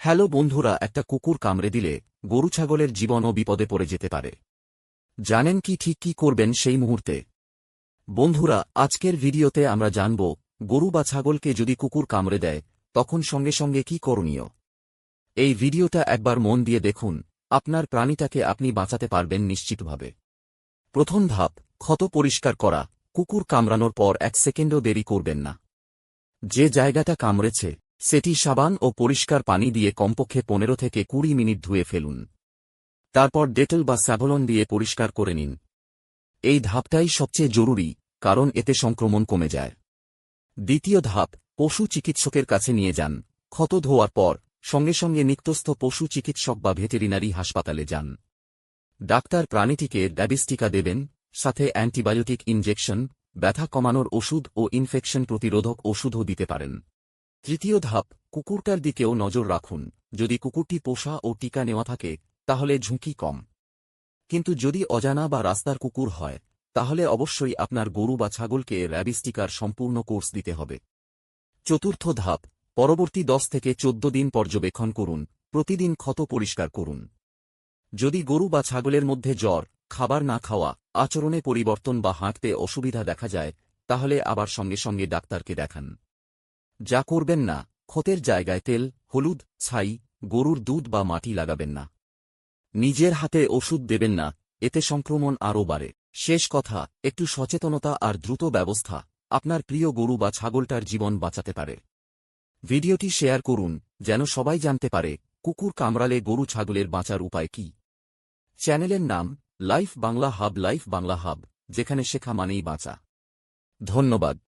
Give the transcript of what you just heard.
Hello বন্ধুরা, একটা কুকুর কামড়ে দিলে গরু ছাগলের জীবনও বিপদে পড়ে যেতে পারে। জানেন কি ঠিক কি করবেন সেই মুহূর্তে? বন্ধুরা, আজকের ভিডিওতে আমরা জানব, গরু বা ছাগলকে যদি কুকুর কামড়ে দেয়, তখন সঙ্গে সঙ্গে কি করণীয়? এই ভিডিওটা একবার মন দিয়ে দেখুন, আপনার প্রাণীটাকে আপনি বাঁচাতে পারবেন নিশ্চিতভাবে। প্রথম ধাপ, ক্ষত পরিষ্কার করা। কুকুর কামড়ানোর পর এক সেকেন্ডও দেরি করবেন না। যে জায়গাটা কামড়েছে সেটি সাবান ও পরিষ্কার পানি দিয়ে কমপক্ষে পনেরো থেকে কুড়ি মিনিট ধুয়ে ফেলুন। তারপর ডেটল বা স্যাভলন দিয়ে পরিষ্কার করে নিন। এই ধাপটাই সবচেয়ে জরুরি, কারণ এতে সংক্রমণ কমে যায়। দ্বিতীয় ধাপ, পশু চিকিৎসকের কাছে নিয়ে যান। ক্ষত ধোয়ার পর, সঙ্গে সঙ্গে নিত্যস্থ পশু চিকিৎসক বা ভেটেরিনারি হাসপাতালে যান। ডাক্তার প্রাণীটিকে ডায়াবিস্টিকা দেবেন, সাথে অ্যান্টিবায়োটিক ইনজেকশন, ব্যথা কমানোর ওষুধ ও ইনফেকশন প্রতিরোধক ওষুধও দিতে পারেন। তৃতীয় ধাপ, কুকুরটার দিকেও নজর রাখুন। যদি কুকুরটি পোষা ও টিকা নেওয়া থাকে, তাহলে ঝুঁকি কম। কিন্তু যদি অজানা বা রাস্তার কুকুর হয়, তাহলে অবশ্যই আপনার গরু বা ছাগলকে র্যাবিস টিকার সম্পূর্ণ কোর্স দিতে হবে। চতুর্থ ধাপ, পরবর্তী দশ থেকে চোদ্দ দিন পর্যবেক্ষণ করুন, প্রতিদিন ক্ষত পরিষ্কার করুন। যদি গরু বা ছাগলের মধ্যে জ্বর, খাবার না খাওয়া, আচরণে পরিবর্তন বা হাঁটতে অসুবিধা দেখা যায়, তাহলে আবার সঙ্গে সঙ্গে ডাক্তারকে দেখান। যা করবেন না, ক্ষতের জায়গায় তেল, হলুদ, ছাই, গরুর দুধ বা মাটি লাগাবেন না। নিজের হাতে ওষুধ দেবেন না, এতে সংক্রমণ আরও বাড়ে। শেষ কথা, একটু সচেতনতা আর দ্রুত ব্যবস্থা, আপনার প্রিয় গরু বা ছাগলটার জীবন বাঁচাতে পারে। ভিডিওটি শেয়ার করুন, যেন সবাই জানতে পারে, কুকুর কামড়ালে গরু ছাগলের বাঁচার উপায় কি। চ্যানেলের নাম, life Bangla hub, life Bangla hub, যেখানে শেখা মানেই বাঁচা। ধন্যবাদ।